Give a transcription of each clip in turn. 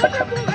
Tak, tak.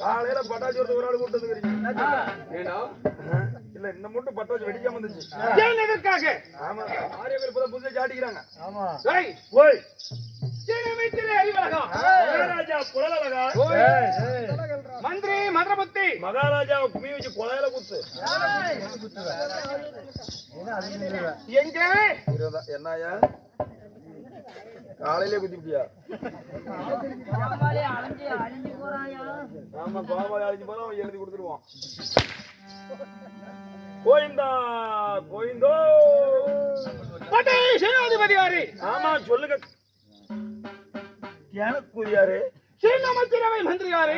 காலையில பட்டாசு ஒரு ஆள் கூட்டு வந்துக்கிறீங்க இல்ல இந்த மட்டும் பட்டாசு வெடிக்காம வந்துச்சு ஏன் எதற்காக ஆமா. ஆரிய பேர் இப்பதான் புதுசா சாட்டிக்கிறாங்க ஏய், ஓய். அறிவழகம். மகாராஜா குழலழகா மந்திரி மதுரமுத்தி மகாராஜா கும்மி வச்சு குழையில குத்து. எங்கே? என்னய்யா காலையிலே குத்திட்டியா ஆமா கோமாளி அழிஞ்சு அவன் எழுதி கொடுத்துருவான். கோயிந்தா கோயிந்தோ பட்டை சேனாதிபதி யாரு? ஆமா சொல்லுங்க. எனக்கு புரியாரு சீனமைத்திரவை மந்திரி யாரு?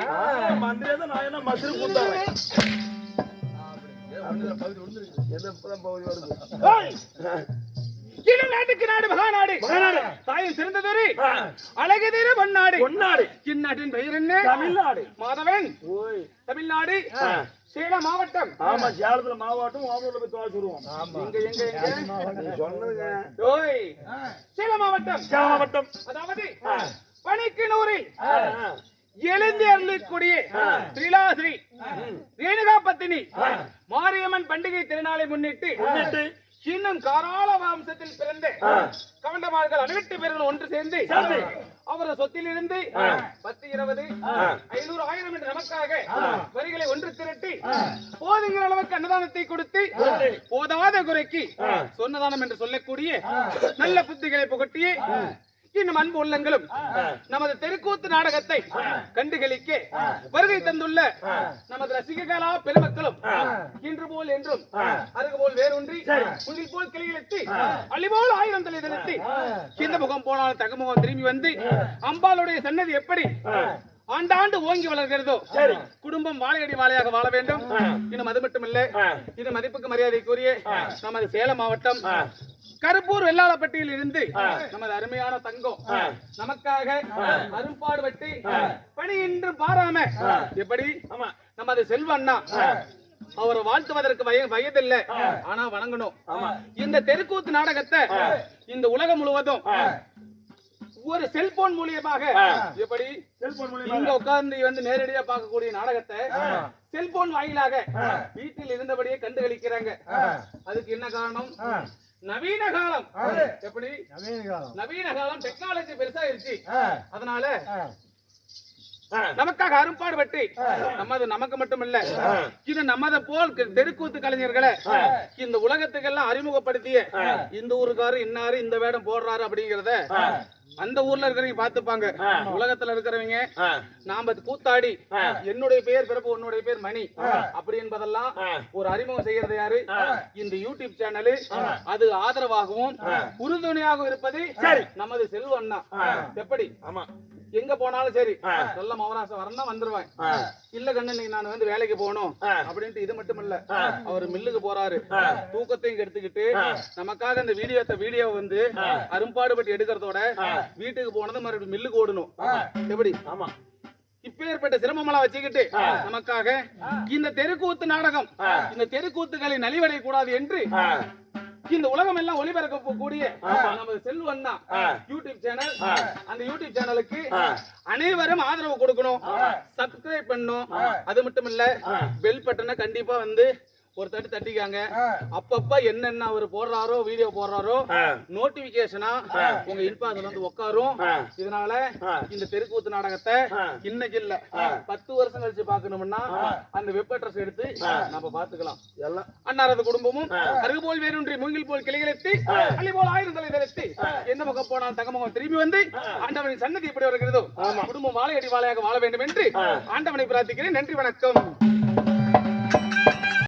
மந்திரியா தான் நான் என்ன கூத்தாரேன் எது இப்பதான் பகுதி வருது? இரு நாட்டுக்கு நாடு மகாநாடு. தாயின் சிறந்ததொரு ஆ. அழகுதீர பொன்னாடு. பொன்னாடு. இந்நாட்டின் பெயர் என்ன? தமிழ்நாடு. மாதவன். தமிழ்நாடு. சேலம் மாவட்டம். ஆமா சேலத்துல மாவட்டம் ஓமூர்ல போய் துவச்சு விடுவோம். எங்க எங்க எங்க ஓய். சேலம் மாவட்டம். சேலம் மாவட்டம். அதாவது ஆ. பணிக்கு நூறில் ஆ, ஆ. எழுந்து அருளக்கூடிய. ஸ்ரீலாஸ்ரீ ரேணுகா பத்தினி. மாரியம்மன் பண்டிகை திருநாளை முன்னிட்டு முன்னிட்டு இன்னும் காராள வம்சத்தில் பிறந்த. கவண்டமார்கள் அறுபட்டு பேர்கள் ஒன்று சேர்ந்து. அவரது சொத்திலிருந்து. பத்து இருபது. ஐநூறு ஆயிரம் என்று நமக்காக வரிகளை ஒன்று திரட்டி போதுங்கிற அளவுக்கு அன்னதானத்தை கொடுத்து. போதாத குறைக்கு. சொன்னதானம் என்று சொல்லக்கூடிய நல்ல புத்திகளை புகட்டி இன்னும் அன்பு உள்ளங்களும் நமது தெருக்கூத்து நாடகத்தை கண்டுகளிக்க வருகை தந்துள்ள நமது ரசிகர்களா பெருமக்களும் இன்று போல் என்றும் போல் வேரூன்றி முகில் போல் ஆயிரம் தலை இந்த முகம் தகுமுகம் திரும்பி வந்து அம்பாளுடைய சன்னதி எப்படி? ஆண்டாண்டு ஓங்கி வளர்கிறதோ. குடும்பம் வாழையடி வாழையாக வாழ வேண்டும். இன்னும் அது மட்டும் இல்ல இது மதிப்புக்கு மரியாதைக்குரிய நமது சேலம் மாவட்டம் கருப்பூர் வெள்ளாளப்பட்டியில் இருந்து நமது அருமையான தங்கம் நமக்காக அரும்பாடுபட்டு பணி இன்று பாராம எப்படி? நமது செல்வ அண்ணா அவரை வாழ்த்துவதற்கு வய வயதில்லை. ஆனா வணங்கணும். இந்த தெருக்கூத்து நாடகத்தை இந்த உலகம் முழுவதும் ஒரு செல்போன் மூலியமாக எப்படி செல்போன் மூலியமா இங்க உட்கார்ந்து வந்து நேரடியா பார்க்கக்கூடிய நாடகத்தை செல்போன் வாயிலாக வீட்டில் இருந்தபடியே கண்டுகளிக்கிறாங்க. அதுக்கு என்ன காரணம்? நவீன காலம். எப்படி? நவீன காலம். டெக்னாலஜி பெருசாயிருச்சு. அதனால நமக்காக அரும்பாடுபட்டு நமது நமக்கு மட்டும் இல்ல இது நமத போல் தெருக்கூத்து கலைஞர்களை இந்த உலகத்துக்கெல்லாம் அறிமுகப்படுத்திய இந்த ஊருக்காரு இன்னாரு இந்த வேடம் போடுறாரு அப்படிங்கறத அந்த ஊர்ல இருக்கிறவங்க பாத்துப்பாங்க உலகத்துல இருக்கிறவங்க நாம கூத்தாடி. என்னுடைய பேர் பிறப்பு உன்னுடைய பேர் மணி அப்படி என்பதெல்லாம். ஒரு அறிமுகம் செய்யறது யாரு? இந்த யூடியூப் சேனலு அது ஆதரவாகவும் உறுதுணையாகவும் இருப்பது. நமது செல்வ அண்ணா எப்படி? ஆமா. எங்க போனாலும் சரி. ஆ. நல்ல மவராசம் வரணும் வந்துருவேன். இல்ல கண்ணு இன்னைக்கு நான் வந்து வேலைக்கு போகணும். அப்படின்ட்டு இது மட்டும் இல்ல. அவர் மில்லுக்கு போறாரு. தூக்கத்தையும் கெடுத்துக்கிட்டு ஆ. நமக்காக அந்த வீடியோ வீடியோ வந்து அரும்பாடுபட்டு எடுக்கிறதோட வீட்டுக்கு போனது மறுபடியும் மில்லுக்கு ஓடணும். எப்படி? ஆமா. இப்பேற்பட்ட சிரமமெல்லாம் வச்சுக்கிட்டு நமக்காக இந்த தெருக்கூத்து நாடகம் இந்த தெருக்கூத்துகளை நலிவடை கூடாது என்று இந்த உலகம் எல்லாம் ஒளிபரப்ப கூடிய நமது செல்வண்ணா யூடியூப் சேனல் அந்த யூடியூப் சேனலுக்கு அனைவரும் ஆதரவு கொடுக்கணும். சப்ஸ்கிரைப் பண்ணணும். அது மட்டும் இல்ல பெல் பட்டனை கண்டிப்பா வந்து ஒரு தட்டு தட்டிக்காங்க. அப்பப்ப என்னென்ன அவர் போடுறாரோ வீடியோ போடுறாரோ. நோட்டிபிகேஷனா உங்க இன்பாஸ்ல வந்து உட்காரும் இதனால இந்த தெருக்கூத்து நாடகத்தை இன்னைக்கு இல்ல. பத்து வருஷம் கழிச்சு பாக்கணும்னா அந்த வெப் அட்ரஸ் எடுத்து நம்ம பாத்துக்கலாம் எல்லாம். அன்னாரது குடும்பமும் அருகு போல் வேறொன்றி மூங்கில் போல் கிளைகளெத்தி அள்ளி போல் ஆயிரம் தலை நிறுத்தி எந்த பக்கம் போனால் தங்கமுகம் திரும்பி வந்து ஆண்டவனின் சன்னதி எப்படி வருகிறதோ. குடும்பம் வாழையடி வாழையாக வாழ வேண்டும் என்று ஆண்டவனை பிரார்த்திக்கிறேன். நன்றி வணக்கம்.